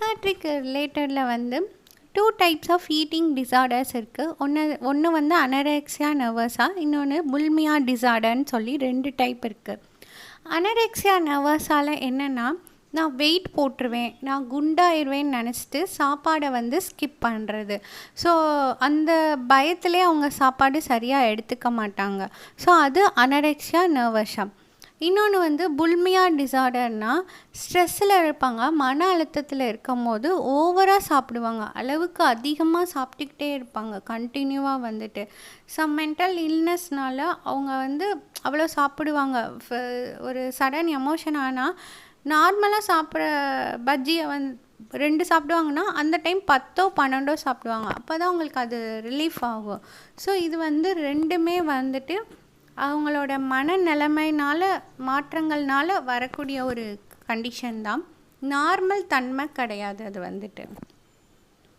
Psychiatric ரிலேட்டடில் வந்து two types of eating disorders இருக்குது ஒன்று ஒன்று வந்து அனரெக்ஸியா நர்வஸா இன்னொன்று புல்மியா டிசார்டர்னு சொல்லி ரெண்டு டைப் இருக்குது அனரெக்ஸியா நர்வஸால் என்னென்னா நான் வெயிட் போட்டுருவேன் நான் குண்டாயிருவேன்னு நினச்சிட்டு சாப்பாடை வந்து ஸ்கிப் பண்ணுறது ஸோ அந்த பயத்திலே அவங்க சாப்பாடு சரியாக எடுத்துக்க மாட்டாங்க. ஸோ அது அனரெக்சியா நர்வஷம் இன்னொன்று வந்து புல்மியா டிசார்டர்னால் ஸ்ட்ரெஸ்ஸில் இருப்பாங்க மன அழுத்தத்தில் இருக்கும் போது ஓவராக சாப்பிடுவாங்க அளவுக்கு அதிகமாக சாப்பிட்டுக்கிட்டே இருப்பாங்க கண்டினியூவாக வந்துட்டு. சம் மென்டல் இல்னஸ்னால அவங்க வந்து அவ்வளோ சாப்பிடுவாங்க. ஃப- ஒரு சடன் எமோஷன் ஆனால் நார்மலாக சாப்பிட்ற பஜ்ஜியை வந்து ரெண்டு சாப்பிடுவாங்கன்னா அந்த டைம் பத்தோ பன்னெண்டோ சாப்பிடுவாங்க. அப்போ தான் அவங்களுக்கு அது ரிலீஃப் ஆகும். ஸோ இது வந்து ரெண்டுமே வந்துட்டு அவங்களோட மனநிலைமைனால மாற்றங்கள்னால வரக்கூடிய ஒரு கண்டிஷன் தான். நார்மல் தன்மை கிடையாது அது வந்துட்டு.